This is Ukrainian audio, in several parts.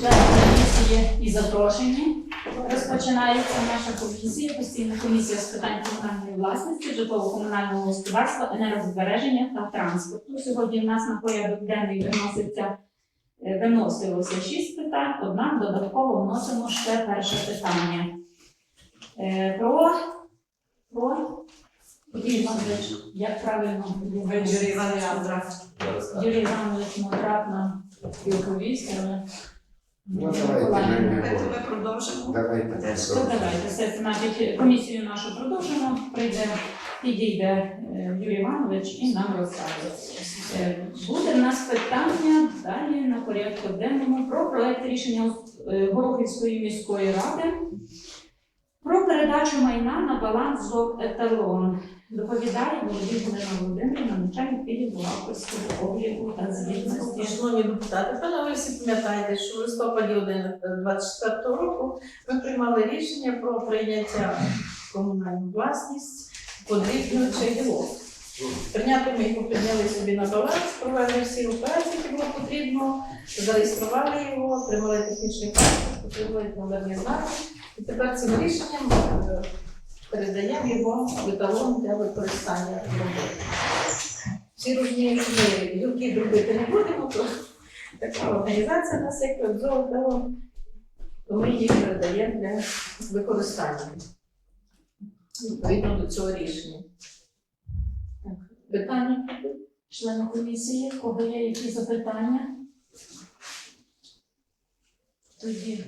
члени комісії і запрошені. Розпочинається наша комісія, постійна комісія з питань комунальної власності, житлово-комунального господарства, енергозбереження та транспорту. Сьогодні в нас на порядок денний виноситься е, виносилося шість питань, однак додатково вносимо ще перше питання. Е, Про, про Юрій Іванович, як правильно Ви Юрій Іванович Мудрак. Юрій Іванович Модрак нам але Ну, давайте ми Давайте ми продовжимо. Давайте. то давайте все, значить, комісію нашу продовжимо. Прийде, підійде е, Юрій Іванович і нам розкаже. Е, Буде в нас питання далі на порядку денному про проект рішення е, Горохівської міської ради про передачу майна на баланс ЗОК «Еталон». Доповідає Володимир Галина Володимирівна, начальник відділу бухгалтерського обліку та звітності. Шановні депутати, пане, ви всі пам'ятаєте, що в листопаді 2024 року ми приймали рішення про прийняття комунальну власність подрібнювача гілок. Прийняти ми його прийняли собі на баланс, провели всі операції, які було потрібно, зареєстрували його, отримали технічний паспорт, отримали номерні знаки. І тепер цим рішенням е, передаємо його в еталон для використання роботи. Всі ми гілки робити не будемо, то така організація у нас як золото, то ми їх передаємо для використання відповідно до цього рішення. Так, Питання? Члени комісії, кого є які запитання? Тоді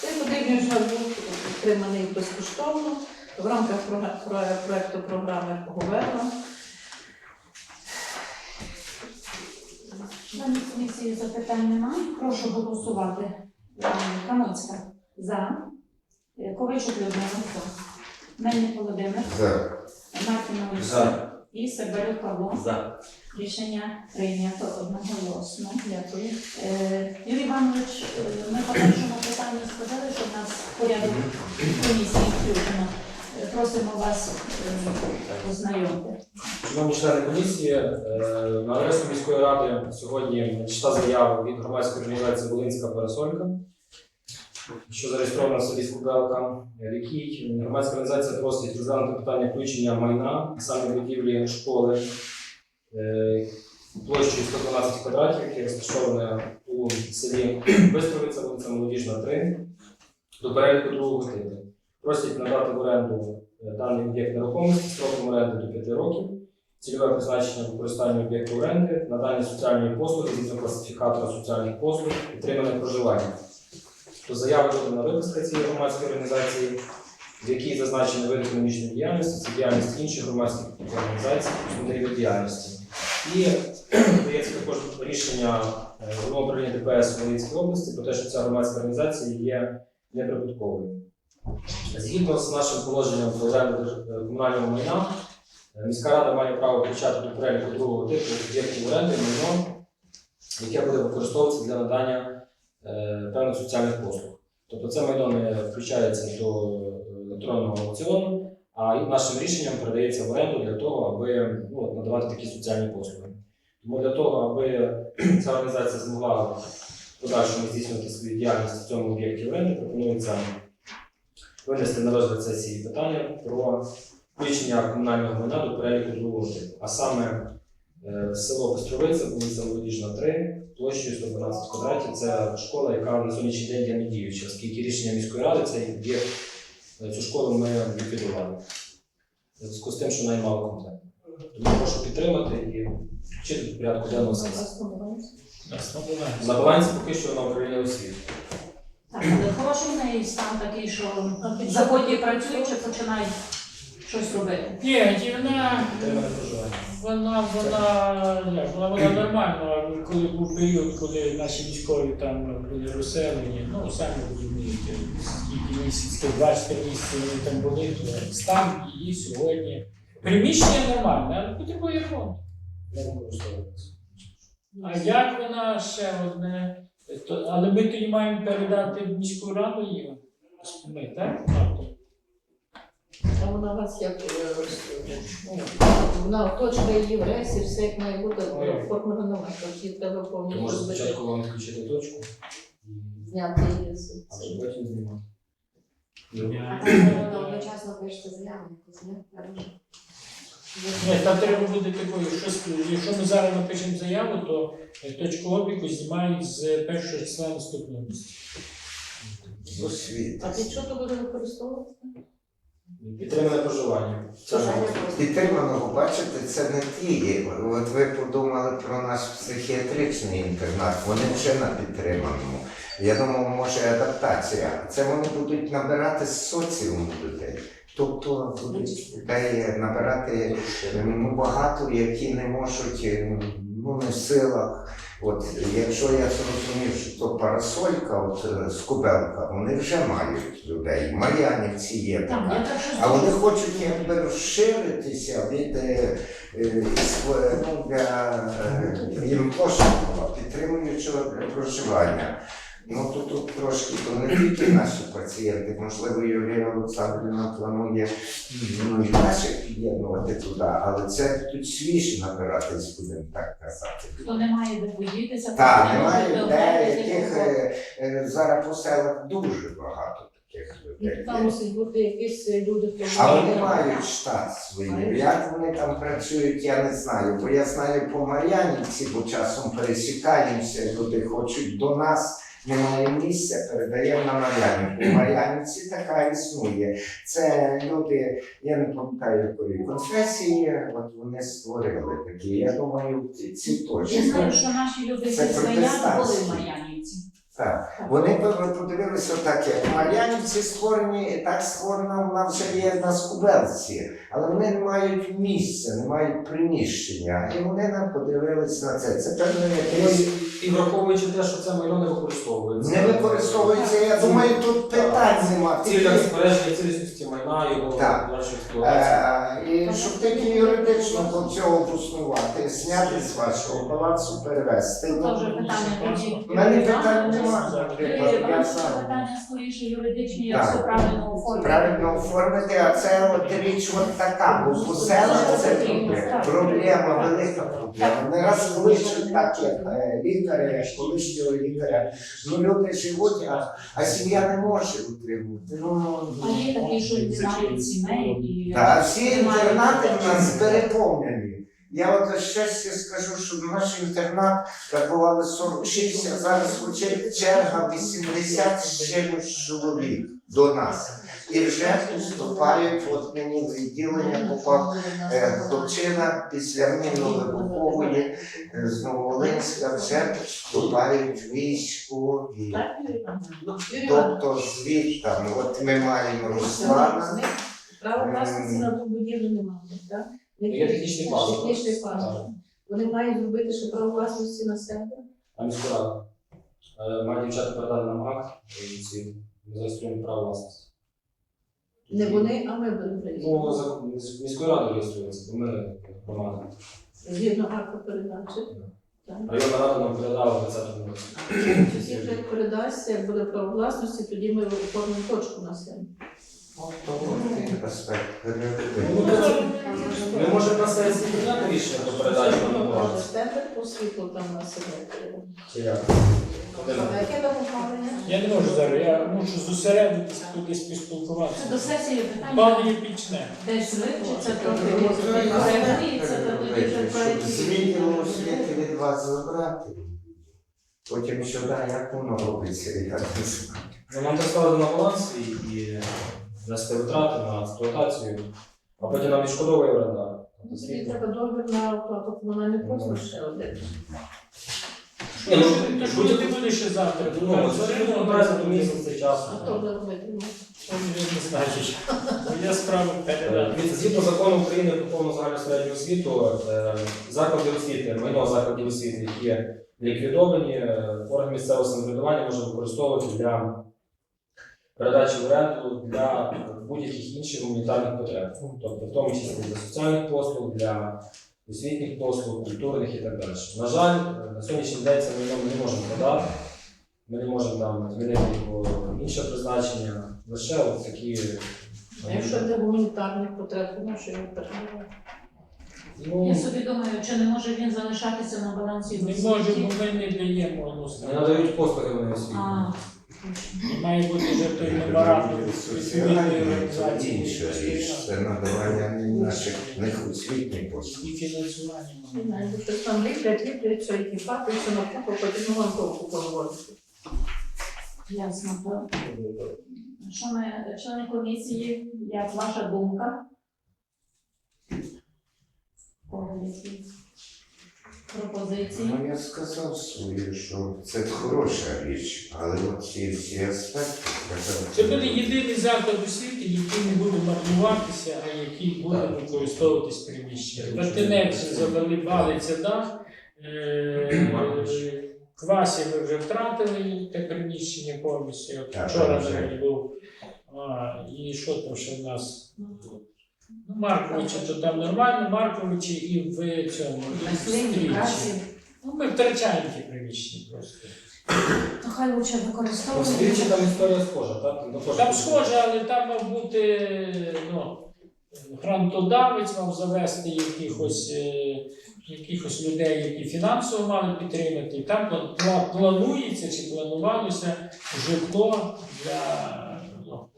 Цей потрібний вже був підтриманий безкоштовно в рамках прога- про- проекту програми Говерла. членів комісії запитань немає. Прошу голосувати. Е, за. Ковальчук Людмила за. Мельник Володимир. За. Мартинович За. І Павло. За. Рішення прийнято одноголосно. Дякую. Е, Юрій Іванович, е, ми по першому питанню сказали, що в нас порядок комісії включено. Е, Просимо вас е, ознайомити. Шановні члени комісії, е, на адресу міської ради сьогодні надійшла заява від громадської організації Волинська Парасолька, що зареєстрована в селі Скубелка, в громадська організація просить розглянути питання включення майна, саме будівлі школи е, площею 112 квадратів, яке розташоване у селі Бистровиця, вулиця Молодіжна 3, до переліку другого типу. Просять надати в оренду е, даний об'єкт нерухомості строком оренди до 5 років. Цільове призначення використання об'єкту оренди, надання соціальної послуги згідно класифікатора соціальних послуг, підтримане проживання. До заяви додана виписка цієї громадської організації, в якій зазначені види економічної діяльності, це діяльність інших громадських організацій, вид діяльності. І дається також рішення е, головного управління ДПС в Волинській області про те, що ця громадська організація є неприбутковою. Згідно з нашим положенням про оренду е, комунального майна, е, міська рада має право включати до переліку другого типу об'єктів оренди майно, яке буде використовуватися для надання певних соціальних послуг. Тобто це майно не включається до е, електронного аукціону, а нашим рішенням передається в оренду для того, аби ну, надавати такі соціальні послуги. Тому для того, аби ця організація змогла в подальшому здійснювати свою діяльність в цьому об'єкті оренди, пропонується винести на розгляд сесії питання про включення комунального майна до переліку другого типу, а саме е, село Костровиця, вулиця Молодіжна 3, площею 112 квадратів. Це школа, яка на сьогоднішній день є недіюча, оскільки рішення міської ради цей об'єкт, е, цю школу ми ліквідували. В зв'язку з тим, що вона є. Тому прошу підтримати і вчити до порядку денного сесії. На балансі поки що на управління освіти. Так, але хороший в неї стан такий, що в працюють чи починають щось робити. Ні, і вона, вона, вона, вона, вона нормальна, коли був період, коли наші військові там були розселені, ну самі розумієте, скільки місяців, 20 місяців вони там були, то стан її сьогодні. Приміщення нормальне, але потребує ремонту. Не використовується. А як вона ще одне, то, але ми тоді маємо передати міську раду її. Ми, так? Вона у вас як е, ну, вона оточена її в ресі, все як має бути Ой. оформлено на що всі повністю може збити. спочатку вам відключити точку зняти її з А потім знімати. А там треба одночасно пишете заяву якусь, ні? Ні, там треба буде такою, щось, якщо ми зараз напишемо заяву, то е, точку обліку знімають з першого числа наступного місяця. А під що то буде використовуватися? Підтримане проживання. Це ж Підтриманого, бачите, це не ті. От ви подумали про наш психіатричний інтернат, вони вже на підтриманому. Я думав, може адаптація. Це вони будуть набирати з соціуму людей. Тобто будуть людей набирати ну, багато, які не можуть, е, ну в силах. От якщо я зрозумів, що то парасолька, от е, скубелка, вони вже мають людей. Мар'янівці є така. А вони хочуть якби розширитися від е, е, ну, для е, коштувало підтримуючого проживання. Ну тут, тут трошки то не тільки наші пацієнти, можливо, Юлія Олександрівна планує ну, і наших під'єднувати туди, але це тут свіжі набиратись, будемо так казати. хто не має де подітися, Так, немає може людей, яких кого. е, е, зараз по селах дуже багато людей. Там мусить бути якісь люди, А вони мають штат свій. Як вони там працюють, я не знаю. Бо я знаю по Мар'янівці, бо часом пересікаємося, люди хочуть до нас. Немає місця, передаємо на Мар'янівку. Мар'янівці така існує. Це люди, я не пам'ятаю якої конфесії, от вони створили такі. Я думаю, ці, ці Я знаю, що наші люди зі Свиняк були в Мар'янівці. Так. Вони подивилися так, як Мар'янівці створені, так створена вона вже є на Скубелці, але вони не мають місця, не мають приміщення. І вони нам подивилися на це. Це певно якесь і- враховуючи те, що це майно не використовується. не використовується. Я думаю, тут питань нема. В цілях збереження цілісності майна, його Так. експлуатації. Е, І щоб тільки юридично по цього обоснувати, зняти з вашого балансу, перевести. Це вже питання тоді. У мене питань немає, наприклад, я сам. питання скоріше юридичні, як Так. все правильно оформити. Правильно оформити, а це от річ от така, бо по селах це проблема. Велика проблема. Не раз кличуть так, як е, лікаря, як колишнього лікаря. Ну люди живуть, а, а сім'я не може утримувати. Ну, А є такі, що не сімей і та всі інтернати в нас переповнені. Я от щастя скажу, що наш інтернат рахували 46, а зараз хоче черга 80 з чимось чоловік до нас. І вже поступають, от мені в відділення попав е, хлопчина після мінно-вибухової е, з Нововолинська вже вступають військові. Тобто звідти, от ми маємо Руслана. Право власності на ту будівлю немає, так? Є технічний паспорт. Вони мають зробити ще право власності на себе. А міську раду. Е, Має дівчата передати нам акт, і ці ми зареєструємо право власності. Не вони, а ми будемо реєструвати. Ну, за з міською радою реєструється, бо ми громада. Згідно акту передачі. Районна рада нам передала в 20-му році. Тоді вже як передасться, як буде право власності, тоді ми оформимо точку на Ну, це- Ми можемо на сесії прийняти рішення про передачу на баланс. Тендер по світлу там на себе. Чи як? Один. А яке там управлення? Я не можу зараз, я мушу зосередитися кудись Це поспілкуватися. до сесії питання Пане пічне. десь вивчиться, трохи коригується, то тоді вже з відділу освіти від вас забрати. Потім що да, як воно робиться, я не знаю. Ну, нам так на баланс і, і нести витрати на експлуатацію, а потім нам відшкодовує орендар. Тобто Тоді світло. треба договір на оплату комунальних послуг ще один. Ні, ну, Та що ти будеш ще завтра? Ну, це ж не набирається до місяця часу. А хто буде робити? Що не значить. Моя справа передати. Дивіться, згідно закону України про повну загальну середню освіту, е, заклади освіти, майно закладів освіти, які ліквідовані, е, орган місцевого самоврядування може використовувати для передачі в оренду для будь-яких інших гуманітарних потреб, тобто в тому числі для соціальних послуг, для освітніх послуг, культурних і так далі. На жаль, на сьогоднішній день це ми не можемо продати. Ми не можемо там змінити його інше призначення, лише от такі. А якщо для гуманітарних потреб, то на що його передавати? Ну, Я собі думаю, чи не може він залишатися на балансі Не може, бо ми не даємо ну, Не надають послуги вони освіти. Має бути вже той меморандум Це організацією. інша річ, це надавання наших них освітніх послуг. І фінансування. Не знаю, бо там ліплять, ліплять, що які факти, що на купу, потім гонковку проводити. Ясно. Що ми, члени комісії, як ваша думка? Які Пропозиції? Ну, я сказав свою, що це хороша річ, але от ці всі аспекти треба. Це буде єдиний заклад у світі, який не буде маркуватися, а який буде використовуватись приміщення. Вертинець завели балиться дах. Е, Квасі ми вже втратили те приміщення повністю. От Так, Вчора вже. навіть був. А, і що там ще в нас? Ну, Марковичі, то там нормально, Марковичі і в цьому. і в Стрічі. Ну, ми втрачаємо ті приміщення просто. То хай лучше Ну. Слідчі там історія схожа, так? Ну, теж- Там схоже, але там мав бути ну, грантодавець мав завести якихось, е, якихось людей, які фінансово мали підтримати. І там пла- пла- планується чи планувалося житло для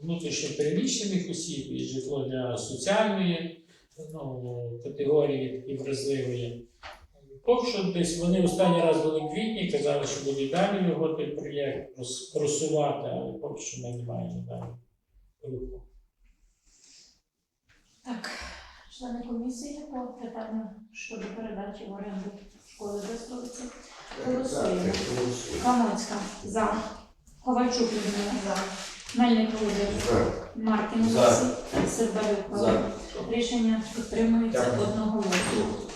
ну, внутрішньо переміщених осіб і житло для соціальної ну, категорії і вразливої. Поки десь вони останній раз були в квітні, казали, що буде далі його той проєкт просувати, але поки що ми не маємо далі руху. Так, члени комісії по питанню щодо передачі в оренду школи Дестровиці. Голосуємо. Камоцька за. Ковальчук Людмила за. Мельник Володимир. Маркін За. Олексій. Павло. Рішення підтримується одного голосу.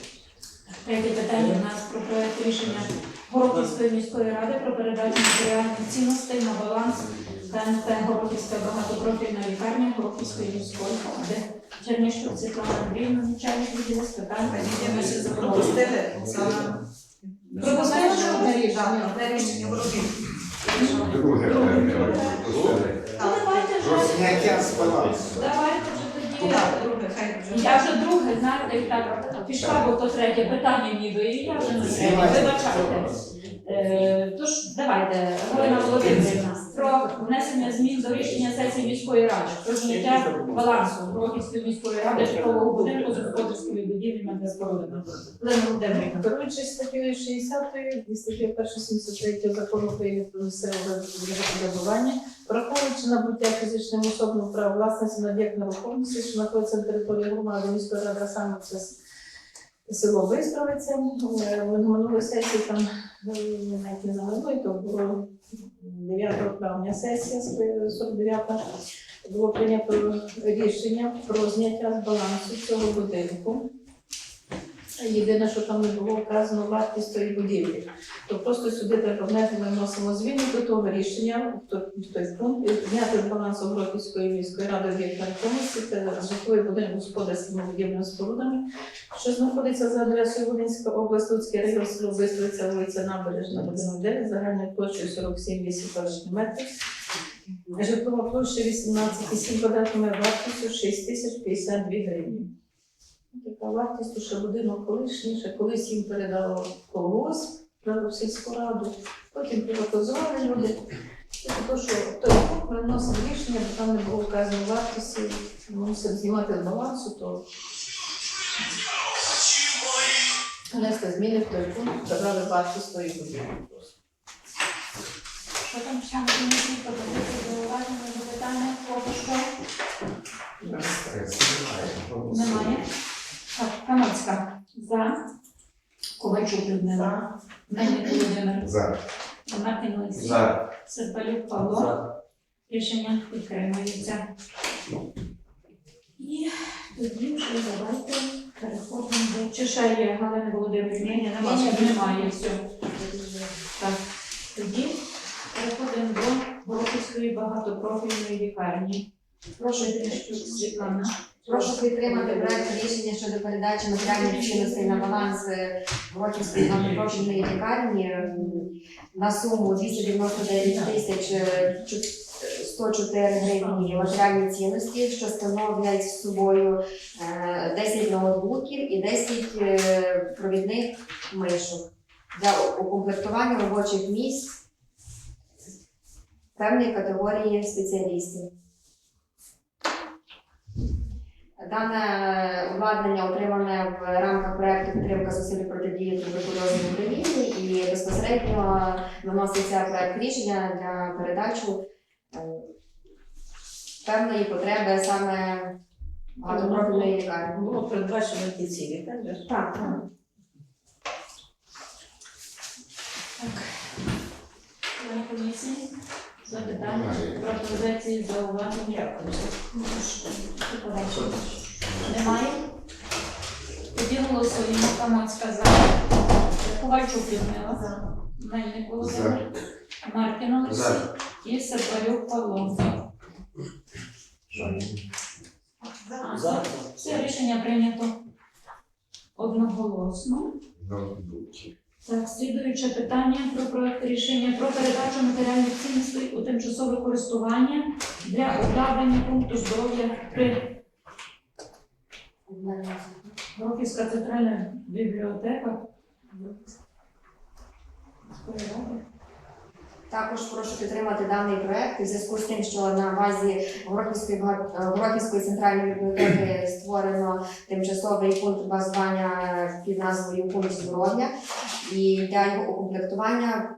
Третє питання у нас про проект рішення Горохівської міської ради про передачу матеріальних цінностей на баланс КНП Горохівська багатопрофільна лікарня Горохівської міської ради. Черніщук Світлана Андріївна, начальник відділу з питань ще та пропустили, що одне рішення, одне рішення в. Друге. Ну, давайте Про вже, зняття з балансу. давайте вже тоді. Друге, хай вже. Я вже друге, знаєте, і так пішла, бо то третє питання ніби, і я вже не вибачаю. Знімайте. Вибачайте. Е, Тож давайте, Галина Володимирівна, про внесення змін до рішення сесії міської ради про зняття балансу Броківської міської ради житлового будинку з господарськими будівлями та спорудами. Галина Володимирівна. Керуючись статтею 60 і статтею 173 закону України про місцеве самоврядування, враховуючи набуття фізичним особам права власності на об'єкт нерухомості, що знаходиться на території громади міської ради, саме це село Бистровиця. Е, На сесії там навіть не на минулій, то було 9 травня сесія 49 було прийнято рішення про зняття з балансу цього будинку. Єдине, що там не було вказано вартість тої будівлі. То просто сюди треба внести, ми вносимо зміни до того рішення, в той- пункт, зняти з балансу Гродівської міської ради об'єкт нерухомості, це житловий будинок господарськими будівлями спорудами, що знаходиться за адресою Волинська область, Луцький район, село Бистровиця, вулиця Набережна, будинок 9, загальною площею 47,8 квадратних метрів. Житлова площа 18,7 квадратних метрів, вартістю 6 тисяч 52 гривні. Така вартість, ще будинок колишній, ще колись їм передало колгосп на сільську раду, потім приватизували люди. І то, що той пункт ми рішення, бо там не було вказано вартості, ми мусимо знімати з балансу, то внести зміни в той пункт, вказали вартість тої будинку. Що там члени комісії пропозиції зауваження поки? Немає. Так, Камацька за. Ковальчук Людмила. Мельник Володимир. За. Мартин Олексій. За. Серпалюк Павло. Рішення підтримується. І тоді вже давайте переходимо до чи ще є Галина Володимирівна. Ні, немає, немає все. Так, тоді переходимо до Горохівської багатопрофільної лікарні. Прошу Світлана. Прошу підтримати проект рішення щодо передачі матеріальних цінностей на баланс е, Броківської багатопрофільної лікарні на суму 299 тисяч е, 104 гривні матеріальні цінності, що становлять з собою е, 10 ноутбуків і 10 е, провідних мишок для укомплектування робочих місць певної категорії спеціалістів. Дане обладнання отримане в рамках проекту підтримка зусиль протидії туберкульозу в Україні і безпосередньо виноситься проект рішення для передачу е, певної потреби саме багатопрофільної лікарні. Було передбачено ті цілі, так? же ж? Так, так. Запитання, пропозиції, зауваження. Немає? Тоді голосуємо. Камоцька за. Ковальчук Людмила. Мельник Володимир. Маркін Олексій. І Сербарюк Павло. За. Все рішення прийнято одноголосно. Так, слідуюче питання про проект рішення про передачу матеріальних цінностей у тимчасове користування для обладнання пункту здоров'я при Роківська центральна бібліотека. Також прошу підтримати даний проект у зв'язку з тим, що на базі Горохівської е, центральної бібліотеки створено тимчасовий пункт базування під назвою Пункт здоров'я. І для його укомплектування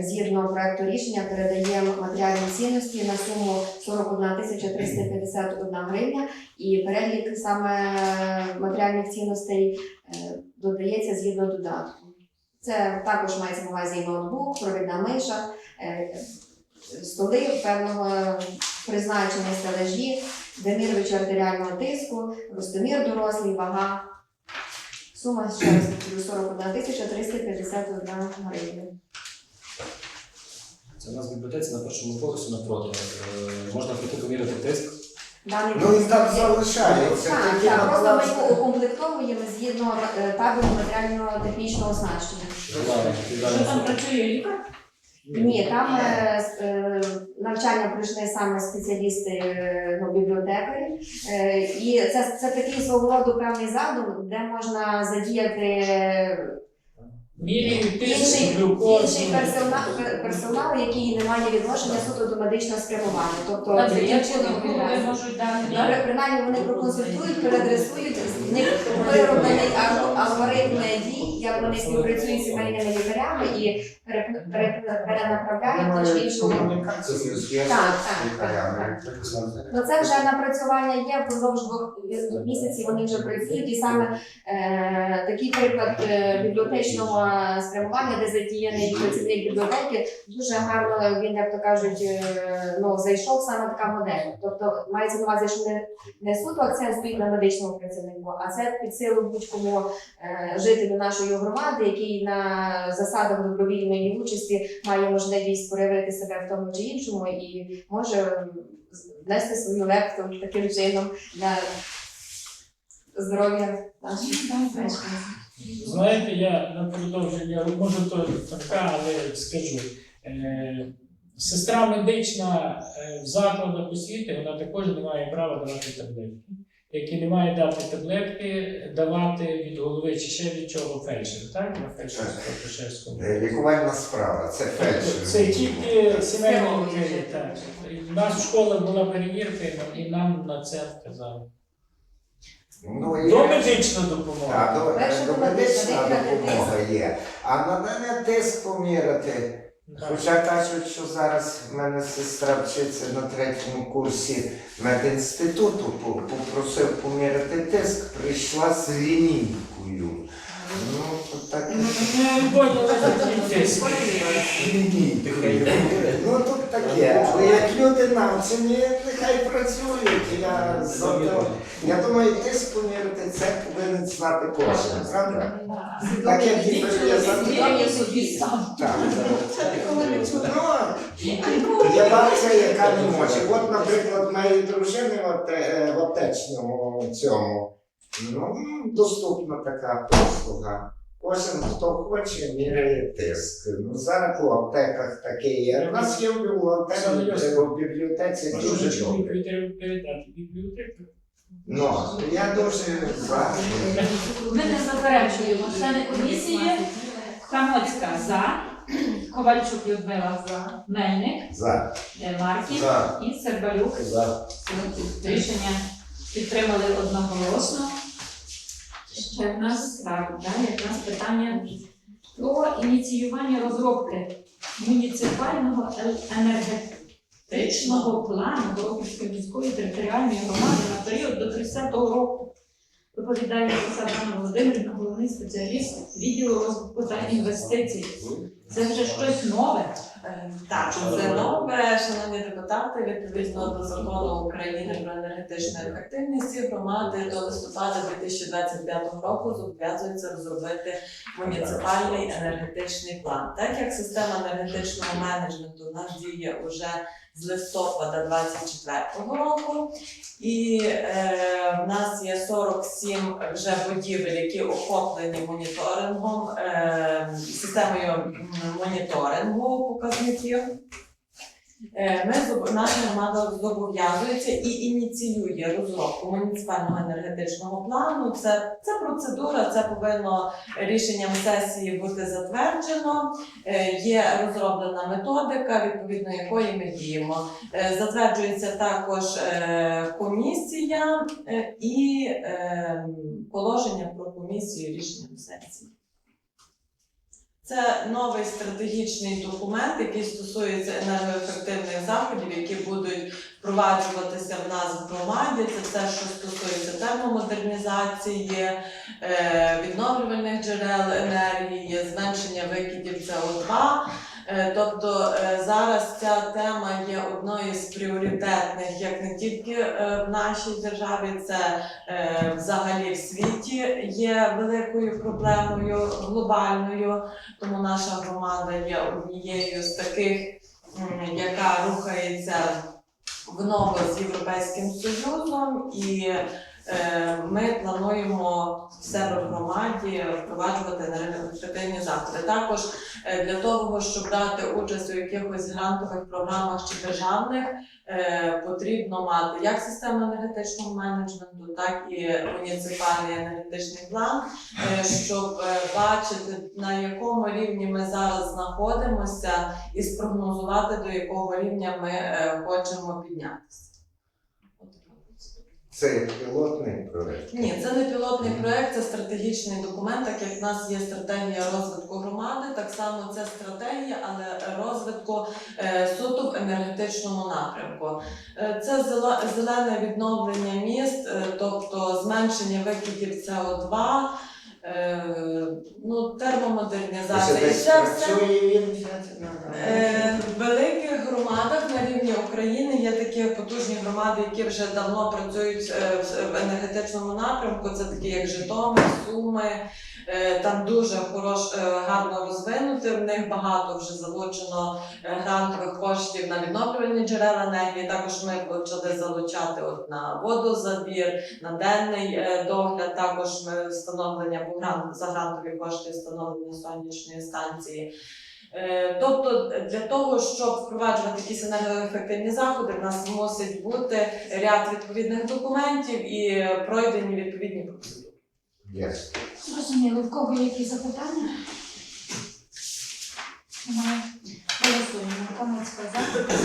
згідно проекту рішення передаємо матеріальні цінності на суму 41 тисяча 351 гривня. І перелік саме матеріальних цінностей е, додається згідно додатку. Це також мається на увазі ноутбук, провідна миша, е, столи певного призначення стележі, вимірювач артеріального тиску, ростомір дорослий, вага. Сума ще раз 41 тисяча 351 гривня. Це у нас в бібліотеці на першому поверсі напроти. Е, Можна прийти поміряти тиск. Даний Ну і там залишається. Так, тільки так, просто ми його укомплектовуємо згідно е, табелю матеріально-технічного оснащення. Що там працює лікар? Ні, там е, с- е, навчання пройшли саме спеціалісти е, ну, бібліотекарі. Е, і це, це такий свого роду певний задум, де можна задіяти Міряють тиск, інший, глюкозу. інший персонал, пер- персонал, який не має відношення суто до медичного спрямування. Тобто Тобто, таким якщо чином можуть дати При- Принаймні вони проконсультують, переадресують, в них вироблений ал- алгоритм дій, як вони співпрацюють з сімейними лікарями і пере- пере- перенаправляють на чи іншому. Комунікацію зв'язку Так, з так, лікарями. Ну це вже напрацювання є, впродовж двох місяців вони вже працюють, і саме е, такий приклад е, бібліотечного спрямування, де задіяний працівник бібліотеки, дуже гарно він, як то кажуть, е, ну зайшов саме така модель. Тобто мається на увазі, що не, не суто акцент стоїть на медичному працівнику, а це під силу будь-кому е, жителю нашої громади, який на засадах добровільної участі має можливість проявити себе в тому чи іншому і може внести свою лепту таким чином для здоров'я наших мешканців. Знаєте, я на продовження, може то така, але скажу. Е, сестра медична е, в закладах освіти, вона також не має права давати таблетки. Як і не має дати таблетки, давати від голови чи ще від чого фельдшер, так? На фельдшерському. Е, Лікувальна справа, це фельдшер. Це тільки Здоров'я лікарі, так. У нас в школі була перевірка, і нам на це вказали. Ну, є- До медична допомога. Так, до, Перша до медична допомога є. А на мене тиск поміряти. Так. Хоча кажуть, що зараз в мене сестра вчиться на третьому курсі медінституту, по- попросив поміряти тиск, прийшла з лінійкою. Ну, так. Ну. Ну тут таке, але як люди навчені, нехай працюють. Я, я думаю, тиск поміряти це повинен знати кожен, правда? Так як і сам. Так. Ну, я бабця, яка не може. От, наприклад, моєї дружини в аптечному цьому. Ну, доступна така послуга. Кожен, хто хоче, міряє тиск. Ну, зараз у аптеках таке є. У нас є в бібліотеці, в бібліотеці дуже добре. бібліотеку. Ну, я дуже за. Ми не заперечуємо. Члени комісії Хамоцька за. Ковальчук Людмила за. Мельник, За. е, Маркін За. і Сербалюк. За. Рішення підтримали одноголосно. Ще в нас так, далі в нас питання про ініціювання розробки муніципального енергетичного плану Горохівської міської територіальної громади на період до 30-го року. Доповідає Олександр Володимирівна, головний спеціаліст відділу розвитку та інвестицій. Це вже щось нове. Е, Так, це нове, шановні депутати, відповідно до закону України про енергетичну ефективність громади до листопада 2025 року зобов'язуються розробити муніципальний енергетичний план. Так як система енергетичного менеджменту у нас діє уже з листопада 2024 року, і е, в нас є 47 вже будівель, які охоплені моніторингом, е, системою моніторингу показників. Е, Ми наша громада зобов'язується і ініціює розробку муніципального енергетичного плану. Це, це процедура, це повинно рішенням сесії бути затверджено. Е, Є розроблена методика, відповідно якої ми діємо. Е, Затверджується також комісія і положення про комісію рішенням сесії. Це новий стратегічний документ, який стосується енергоефективних заходів, які будуть впроваджуватися в нас в громаді. Це все, що стосується термомодернізації, е, відновлювальних джерел енергії, зменшення викидів СО2. Е, Тобто е, зараз ця тема є одною з пріоритетних, як не тільки е, в нашій державі, це взагалі в світі є великою проблемою глобальною. Тому наша громада є однією з таких, яка рухається в ногу з Європейським Союзом, і ми плануємо в себе в громаді впроваджувати енергоефективні заходи. Також е, для того, щоб брати участь у якихось грантових програмах чи державних, е, потрібно мати як систему енергетичного менеджменту, так і муніципальний енергетичний план, е, щоб е, бачити на якому рівні ми зараз знаходимося, і спрогнозувати до якого рівня ми е, хочемо піднятися. Це як пілотний проект. Ні, це не пілотний проект, це стратегічний документ. Так як в нас є стратегія розвитку громади, так само це стратегія, але розвитку е, суто в енергетичному напрямку. Е, це зелене відновлення міст, е, тобто зменшення викидів СО2, е, ну, термомодернізація. І це все. Е, В великих громадах на рівні України є такі потужні громади, які вже давно працюють е, в- енергетичному напрямку. Це такі як Житомир, Суми. Е, Там дуже хорош, е, гарно розвинути. В них багато вже залучено грантових коштів на відновлювальні джерела енергії. Також ми почали залучати от на водозабір, на денний догляд. Також ми встановлення за грантові кошти встановлення сонячної станції. Е, Тобто для того, щоб впроваджувати якісь енергоефективні заходи, в нас мусить бути ряд відповідних документів і пройдені відповідні процедури. Yes. Зрозуміло, в кого є якісь запитання? Немає. Голосуємо. Кому сказати?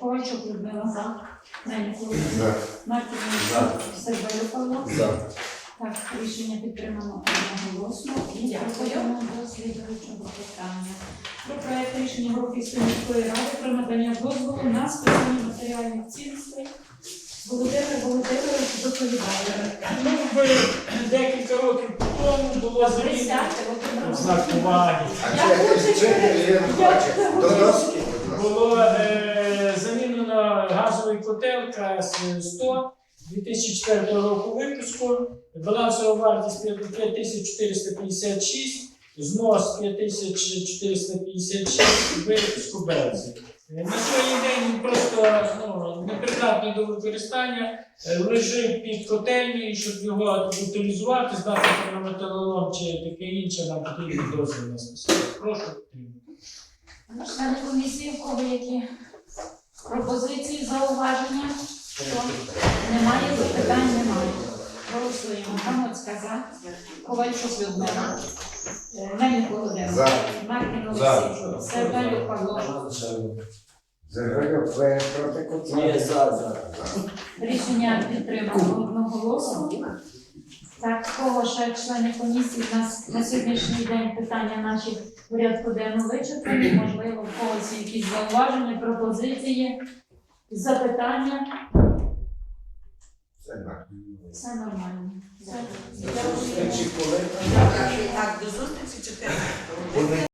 Ковальчук Людмила за. Мельник Володимир. За. Мартін За. Павло. За. Так, рішення підтримано одноголосно. І дякуємо до слідуючого питання. Про проект рішення Горохівської міської ради про надання дозволу на списання матеріальних цінностей. Володимир Володимирович доповідає. Ну, ви декілька років тому було Володимир знак уваги. Було е, замінено газовий котел КС-100 2004 року випуску, балансова вартість 5456, знос 5456, випуску березень. Е, На сьогодні день він просто ну, непридатний до використання, е, лежить під котельнею, щоб його утилізувати, здати на металолом чи таке інше, нам потрібно дозвіл на списання. Прошу підтримати. Члени комісії, в кого які пропозиції, зауваження? Що? Немає запитань, немає. Голосуємо. Хамоцька за. Ковальчук Людмила. Мельник Володимир. За. Маркін За. Олексій. Сервелюк Павло. Ви проти? Ні, за, за. Рішення підтримано одноголосно. Так, кого ще члени комісії у нас на сьогоднішній день питання наші в порядку денного вичерпані. Можливо, в когось якісь зауваження, пропозиції, запитання. Це нормально. Все нормально. До Зустрічі колеги. Так, до зустрічі 14 Коли